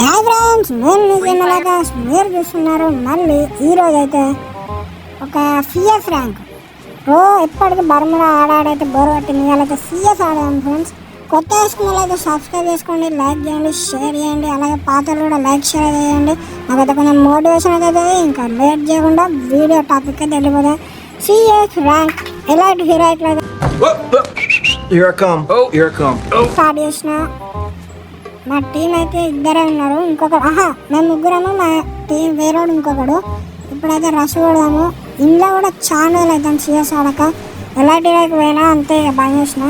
Hi friends నేను నిజమలాగా మీరు చూస్తున్నారు మళ్ళీ ఈరోజు అయితే ఒక సిఎస్ ర్యాంక్. ఓ ఎప్పటికీ బర్ముడా ఆడాడైతే బోర్ పట్టింది ఇవాళైతే సిఎస్ ఆడాం ఫ్రెండ్స్. కొత్త వేసుకున్న వాళ్ళైతే సబ్స్క్రైబ్ చేసుకోండి లైక్ చేయండి షేర్ చేయండి అలాగే పాతలు కూడా లైక్ షేర్ చేయండి. నాకైతే కొంచెం మోటివేషన్ అయితే ఇంకా లేట్ చేయకుండా వీడియో టాపిక్ అయితే వెళ్ళిపోతాయి సిఎస్ ర్యాంక్ ఎలాంటి హీరో come. స్టార్ట్ చేసిన మా టీం అయితే ఇద్దరే ఉన్నారు. ఇంకొకడు ఆహా మేము ముగ్గురము మా టీం వేరేవాడు ఇంకొకడు. ఇప్పుడైతే రష్ కొడదాము. ఇంట్లో కూడా చాలా రోజులు అవుతాం సిఎస్ ఆడక. ఎలాంటి వైపు పోయినా అంతే ఇక చేసిన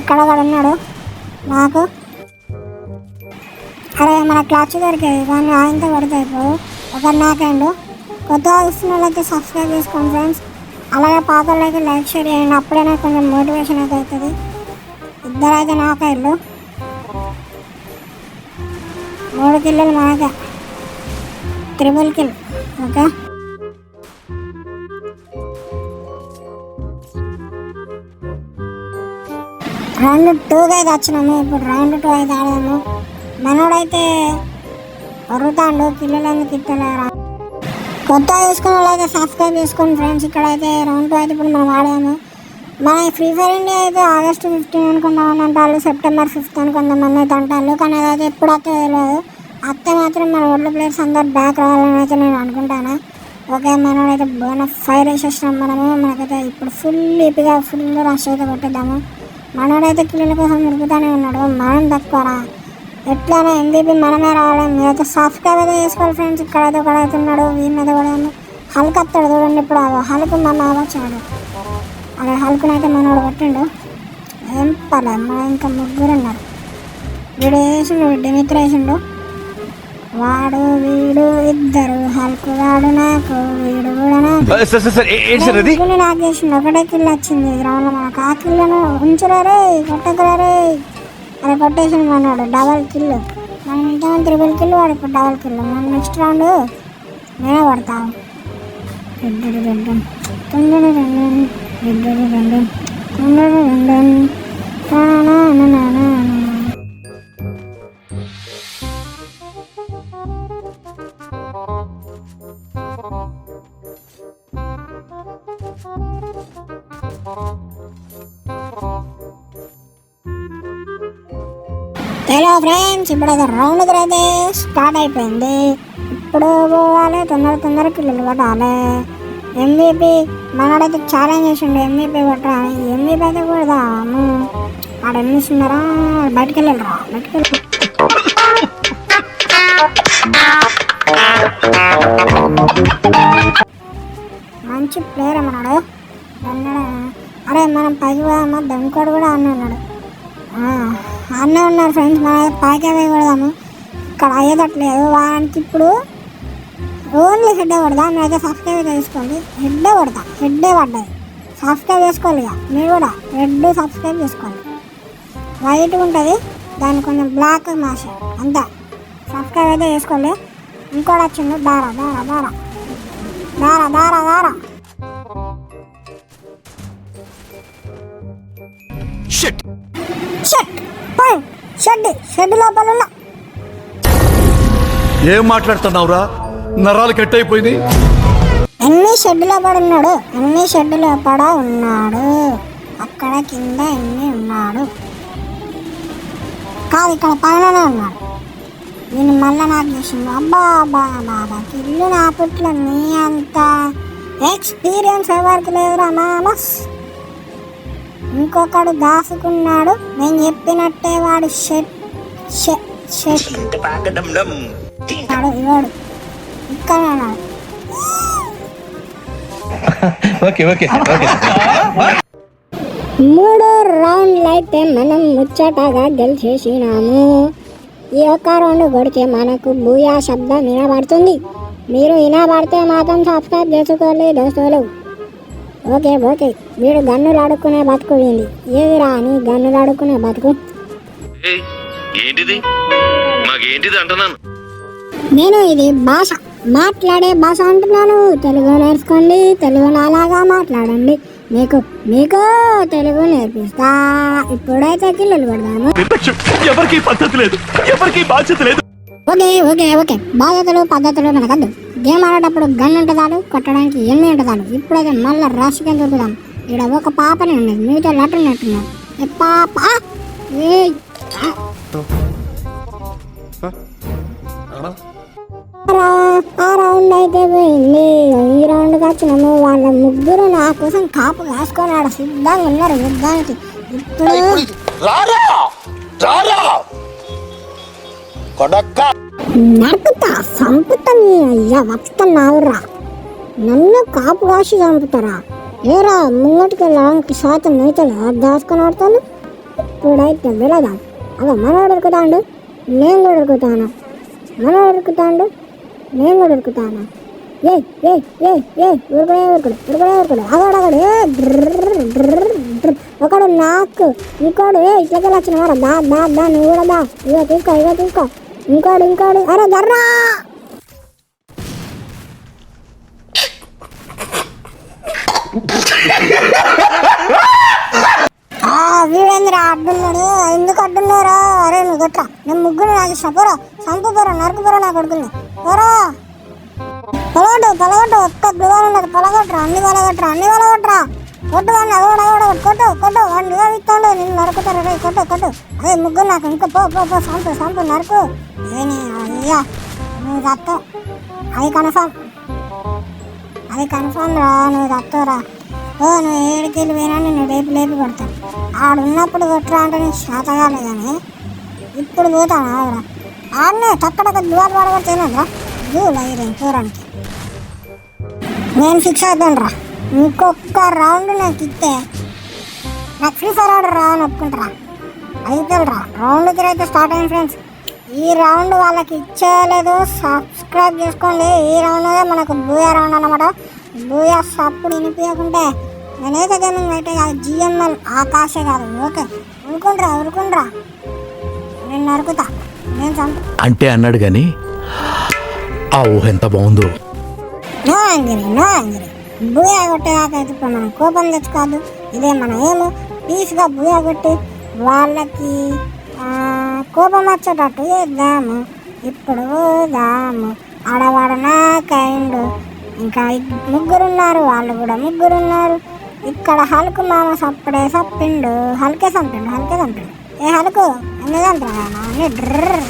ఇక్కడ ఒకడు ఉన్నాడు. నాకు. అరే మన క్లాచ్ దొరికేది కానీ ఆయనతో పడితే అయిపోవు. ఒకరు నాకండు కొత్తగా ఇస్తున్న వాళ్ళైతే సబ్స్క్రైబ్ చేసుకోండి ఫ్రెండ్స్ అలాగే పాత వాళ్ళైతే లైక్ షేర్ చేయండి. అప్పుడైనా కొంచెం మోటివేషన్ అయితే అవుతుంది. ఇద్దరైతే నాకైళ్ళు మూడు కిల్లలు మనకే త్రిబుల్ కిల్ ఓకే? రౌండ్ టూకి అయితే వచ్చినాము ఇప్పుడు రౌండ్ టూ అయితే ఆడాము మనోడైతే వరుతాండు కిల్లలు ఎందుకు కొత్త చూసుకున్న వాళ్ళైతే సబ్స్క్రైబ్ చేసుకోండి ఫ్రెండ్స్ ఇక్కడ అయితే రౌండ్ టూ అయితే ఇప్పుడు మనం ఆడాము మన ఫ్రీ ఫైర్ ఇండియా అయితే ఆగస్ట్ ఫిఫ్టీన్ అనుకున్నామని అంటారు సెప్టెంబర్ ఫిఫ్త్ కొంతమంది అయితే అంటారు. కానీ అదైతే ఎప్పుడు అయితే తెలియదు. అత్తే మాత్రం మన ఓల్డ్ ప్లేయర్స్ అందరు బ్యాక్ రావాలని అయితే నేను అనుకుంటాను. ఓకే మనం అయితే బోన ఫైర్ వేసేసినాం మనము. మనకైతే ఇప్పుడు ఫుల్ ఈపీగా ఫుల్ రష్ అయితే కొట్టేద్దాము. మనోడైతే కిల్లల కోసం ఉరుకుతానే ఉన్నాడు. మనం తక్కువరా? ఎట్లానే ఎంబీపీ మనమే రావాలి. మీరైతే సబ్స్క్రైబ్ అయితే చేసుకోవాలి ఫ్రెండ్స్ ఇక్కడైతే ఒకడు అయితే ఉన్నాడు. వీడి మీద కూడా హల్క్ వస్తాడు చూడండి ఇప్పుడు హల్క్ మన వచ్చాడు అక్కడ హల్కునైతే మనోడు కొట్టిండు. ఏం పర్లేదు మన ఇంకా ముగ్గురు ఉన్నారు. వీడు వేసిండు డిమిత్ర వేసిండు. వాడు వీడు ఇద్దరు హల్కు వాడు నాకు వీడు కూడా నాకు. నాకు వేసిండు ఒకటే కిల్ వచ్చింది. గ్రౌండ్లో మనకు ఆ కిల్లను ఉంచురారే కొట్టకురారే అది కొట్టేసిండు మనోడు డబల్ కిల్ మనం ఇంతమంది త్రిబుల్ కిల్ వాడు ఇప్పుడు డబల్ కిల్ మనం నెక్స్ట్ రౌండ్ నేనే పడతాను రెండు రెండు రెండు రెండు రెండు తొమ్మిది రెండు నా నా నా నా నా నా. హలో ఫ్రెండ్స్ ఇప్పుడు అది రౌండ్ అయితే స్టార్ట్ అయిపోయింది ఇప్పుడు పోవాలి తొందర తొందర కిల్లులు కొట్టాలి ఎంబీపీ మనోడైతే ఛాలెంజ్ చేసిండు. ఎంబీపీ కొట్టాలి ఎంబీపీ అయితే కొడదాము ఆడ ఎన్నిస్తున్నారా బయటకు వెళ్ళరా బయటకు వెళ్ళి మంచి ప్లేయర్ అన్నాడు? అరే మనం పైకి పోదామా? దమ్కోడు కూడా అన్న ఉన్నాడు. అన్న ఉన్నారు ఫ్రెండ్స్ పైకి వెయ్యకూడదాము వేయకూడదాము ఇక్కడ అయ్యేటట్లేదు వానికి ఇప్పుడు ఓన్లీ హెడ్ కొడదా నేనైతే సబ్స్క్రైబ్ చేసుకోండి. హెడ్డే కొడతా హెడ్డే పడ్డది. సబ్స్క్రైబ్ చేసుకోవాలి ఇక. మీరు కూడా హెడ్ సబ్స్క్రైబ్ చేసుకోండి. వైట్ ఉంటుంది. దాన్ని కొంచెం బ్లాక్ మాస అంతే. సబ్స్క్రైబ్ అయితే చేసుకోండి. ఇంకోటి వచ్చింది. దారా దారా దారా. దారా దారా దారా. షిట్ షెడ్ షెడ్ షెడ్ లోపల ఉన్నా. ఏం మాట్లాడుతున్నావురా? నరాలు కట్ అయిపోయింది ఎన్ని షెడ్లో పడి ఉన్నాడు ఎన్ని షెడ్లో పడ ఉన్నాడు. అక్కడ కింద ఎన్ని ఉన్నాడు? కాదు ఇక్కడ పైననే ఉన్నాడు. దీన్ని మళ్ళీ నాకు చేసిండు. అబ్బా అబ్బా బాబా ఇల్లు నా పుట్ల నీ అంత ఎక్స్పీరియన్స్ ఎవరికి లేదురా మామస్. ఇంకొకడు దాసుకున్నాడు. నేను చెప్పినట్టే వాడు షెడ్ షెడ్. షెడ్ వాడు ఇవాడు ఇక్కడ ఉన్నాడు ఓకే ఓకే ఓకే. మూడో రౌండ్లు అయితే మనం ముచ్చటగా గెలిచేసినాము. ఈ ఒక్క రౌండ్ కొడితే మనకు భూయా శబ్దం వినబడుతుంది. మీరు వినబడితే మాత్రం సబ్స్క్రైబ్ చేసుకోవాలి దోస్తులు. Okay okay. వీడు గన్నులు ఆడుకునే బతుకు వీంది ఏది రాని గన్నులు ఆడుకునే బతుకు. ఏయ్, ఏంటిది? మాకేంటిది అంటున్నాను? నేను ఇది భాష. మాట్లాడే భాష అంటున్నాను. తెలుగు నేర్చుకోండి తెలుగులో అలాగా మాట్లాడండి. మీకు మీకు తెలుగు నేర్పిస్తా. ఇప్పుడైతే కిల్లలు కొడదాము. నిర్లక్ష్యం ఎవరికి పద్ధతి లేదు. ఎవరికి బాధ్యత లేదు. Okay okay okay. బాధ్యతలు పద్ధతులు మనకద్దు గేమ్ ఆడేటప్పుడు గన్ ఉంటుందాలు కొట్టడానికి ఎన్ని ఉంటుందాలు ఇప్పుడైతే మళ్ళీ రష్గా దొరుకుదాం ఇక్కడ ఒక పాపనే ఉన్నది. మీతో లెటర్ ఉన్నట్టున్నారు ఏ ఆ! రౌండ్ అయితే పోయింది. ఈ రౌండ్కి వచ్చినాము వాళ్ళ ముగ్గురు నా కోసం కాపు కాసుకొని ఆడ సిద్ధంగా ఉన్నారు యుద్ధానికి ఇప్పుడు నడుపుతా చంపుతా నీ అయ్యా వస్తున్నావురా నన్ను కాపు కాసి చంపుతారా? ఏరా ముంగటికి లాంటి శాతం అవుతుంది దాచుకొని ఆడతాను? ఇప్పుడైతే వెళ్ళదా అవ మనోడు ఉరుకుతాండు నేను కూడా ఉరుకుతాను మనోడు ఉరుకుతాండు నేను కూడా ఉరుకుతాను ఏ ఏ ఏ ఏ ఉరుకుడే ఉరుకుడు ఉరుకుడే ఉరుకుడు అగడగడు ఏ డ్రర్ డ్రర్ డ్రర్. ఒకడు నాకు ఇంకోడు ఏ ఇట్లకి వచ్చిన వారా దా దా దా నువ్వు కూడా దా ఇగో తీసుకో ఇగో తీసుకో ఇంకోడు ఇంకోడు అరే జర్రా ఆ వీడేంద్రా అడ్డున్నాడు ఎందుకు అడ్డున్నారా అరే నువ్వు గట్ల నేను ముగ్గురు నాకు ఇష్టం పోరా. సంపు పోరా. నరకు పోరా నా కొడుకుని. పోరా. పొలగొట్టు పొలగొట్టు ఒక్క దువాలు ఉన్నది పొలగొట్టరా అన్ని పొలగొట్టరా అన్ని పొలగొట్టరా కొట్టు వాడిని. అదోడు అదోడు కొట్టు కొట్టు. వాడిని దువా ఇస్తాడు. నిన్ను నరుకుతారు. రే కొట్టు కొట్టు. అదే ముగ్గురు నాకు. ఇంకా పో పో పో. సంపు సంపు నరకు. ఏని అయ్యా. నువ్వు తత్వం అది కన్ఫామ్. అది కన్ఫామ్ రా నువ్వు తత్వరా ఓ నువ్వు ఏడుకెళ్ళి పోయినా నేను లేపి లేపి కొడతాను ఆడున్నప్పుడు ఎట్లా కొట్టరా అంటే నీకు శాతగాలే కానీ ఇప్పుడు పోతాను ఆవిడ ఆడనే తక్కడ దువాలు పడగొట్టేనరా దూ అయ్యి చూడడానికి నేను ఫిక్స్ అవుతానురా ఇంకొక రౌండ్ నాకు ఇస్తే నాకు ఫ్రీ ఫైర్ ఆర్డర్ రావని ఒప్పుకుంటారా? అయితే రా రౌండ్ త్రీ అయితే స్టార్ట్ అయింది ఫ్రెండ్స్ ఈ రౌండ్ వాళ్ళకి ఇచ్చేయలేదు. సబ్స్క్రైబ్ చేసుకోండి. ఈ రౌండ్ మనకు బూయా రౌండ్ అనమాట బూయా సప్పుడు వినిపించకుంటే నేనైతే గేమింగ్ అయితే కాదు జిఎంఎల్ ఆకాశే కాదు. ఓకే. ఉరుకుండ్రా ఉరుకుండ్రా నేను నరుకుతా. నేను చంపు. అంటే అన్నాడు గాని ఆ ఊహ ఎంత బాగుందో. No angry no angry booyah కొట్టేదాకా ఇప్పుడు మనం కోపం తెచ్చుకోవద్దు. ఇదే మన ఏము. పీస్గా బూయా కొట్టి వాళ్ళకి కోపం వచ్చేటట్టు చేద్దాము. ఇప్పుడు పోదాము. ఆడవాడు నాకైండు ఇంకా ఇద్- ముగ్గురున్నారు. వాళ్ళు కూడా ముగ్గురున్నారు. ఇక్కడ హల్క్ మామ సప్పుడే సప్పిండు హల్కే సంపిండు హల్కే సంపిండు ఏ హల్కు? ఎన్ని చంపారా డ్రర్.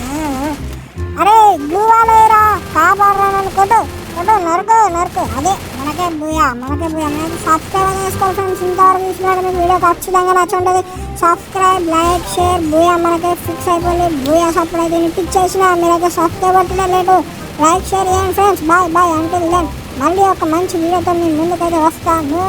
అరే బ్లూ వాళ్ళేరా కాపాడరా నన్ను కొట్టు కొట్టు నరకు నరకు. అదే మనకే బూయా మనకే బూయా. మనకి సబ్స్క్రైబ్ చేసుకోవాలి ఫ్రెండ్స్ ఇంతవరకు చూసినాడు మీకు వీడియో ఖచ్చితంగా నచ్చుంటుంది. సబ్స్క్రైబ్ లైక్ షేర్ బూయా మనకే ఫిక్స్ అయిపోయింది. బూయా సప్పుడు అయితే ఇప్పించేసిన మీరైతే సబ్స్క్రైబ్ పట్టడం లేదు లైక్ షేర్ చేయండి ఫ్రెండ్స్. Bye bye. అంటే మళ్ళీ ఒక మంచి వీడియోతో మీ ముందుకైతే వస్తాను.